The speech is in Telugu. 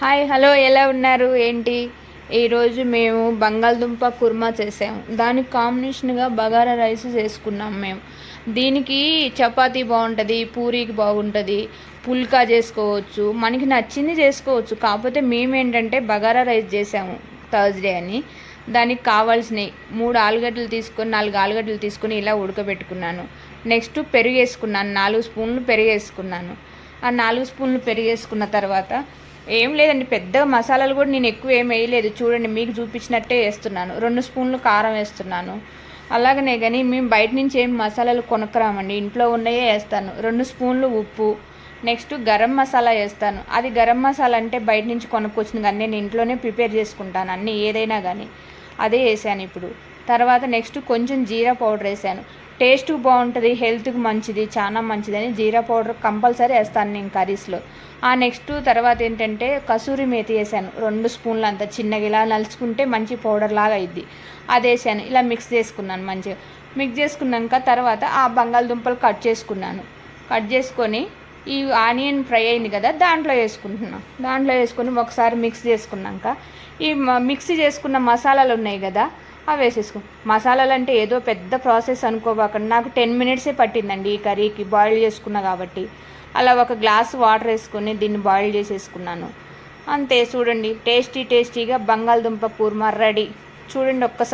హాయ్ హలో ఎలా ఉన్నారు? ఏంటి? ఈరోజు మేము బంగాళదుంప కుర్మా చేసాము దానికి కాంబినేషన్గా బగారా రైస్ చేసుకున్నాం మేము. దీనికి చపాతీ బాగుంటుంది పూరీకి బాగుంటుంది పుల్కా చేసుకోవచ్చు మనకి నచ్చింది చేసుకోవచ్చు. కాకపోతే మేము ఏంటంటే బగారా రైస్ చేసాము థర్స్డే అని. దానికి కావాల్సినవి మూడు ఆలుగడ్డలు తీసుకొని నాలుగు ఆలుగడ్డలు తీసుకొని ఇలా ఉడకబెట్టుకున్నాను. నెక్స్ట్ పెరుగు వేసుకున్నాను నాలుగు స్పూన్లు పెరుగు వేసుకున్నాను ఆ నాలుగు స్పూన్లు పెరుగు వేసుకున్న తర్వాత ఏం లేదండి పెద్ద మసాలాలు కూడా నేను ఎక్కువ ఏం వేయలేదు. చూడండి మీకు చూపించినట్టే వేస్తున్నాను. రెండు స్పూన్లు కారం వేస్తున్నాను. అలాగనే కానీ మేము బయట నుంచి ఏం మసాలాలు కొనుక్కరామండి. ఇంట్లో ఉన్నయే వేస్తాను. రెండు స్పూన్లు ఉప్పు. నెక్స్ట్ గరం మసాలా వేస్తాను. అది గరం మసాలా అంటే బయట నుంచి కొనుక్కొచ్చింది కానీ నేను ఇంట్లోనే ప్రిపేర్ చేసుకుంటాను. అన్నీ ఏదైనా కానీ అదే వేసాను ఇప్పుడు. తర్వాత నెక్స్ట్ కొంచెం జీరా పౌడర్ వేసాను. టేస్ట్ బాగుంటుంది హెల్త్కి మంచిది చాలా మంచిదని జీరా పౌడర్ కంపల్సరీ వేస్తాను నేను కర్రీస్లో. ఆ నెక్స్ట్ తర్వాత ఏంటంటే కసూరి మేతి వేసాను. రెండు స్పూన్లు అంత చిన్నగా ఇలా నలుచుకుంటే మంచి పౌడర్ లాగా అయింది అది వేసాను. ఇలా మిక్స్ చేసుకున్నాను మంచిగా. మిక్స్ చేసుకున్నాక తర్వాత ఆ బంగాళదుంపలు కట్ చేసుకున్నాను. కట్ చేసుకొని ఈ ఆనియన్ ఫ్రై అయింది కదా దాంట్లో వేసుకుంటున్నాం. దాంట్లో వేసుకొని ఒకసారి మిక్స్ చేసుకున్నాక ఈ మిక్స్ మిక్సీ చేసుకున్న మసాలాలు ఉన్నాయి కదా అవి వేసేసుకో. మసాలాలు అంటే ఏదో పెద్ద ప్రాసెస్ అనుకోబాకండి. నాకు టెన్ మినిట్సే పట్టిందండి ఈ కర్రీకి బాయిల్ చేసుకున్నా కాబట్టి. అలా ఒక గ్లాస్ వాటర్ వేసుకొని దీన్ని బాయిల్ చేసేసుకున్నాను. అంతే చూడండి. టేస్టీ టేస్టీగా బంగాళదుంప కూర్మా రెడీ. చూడండి ఒక్కసారి.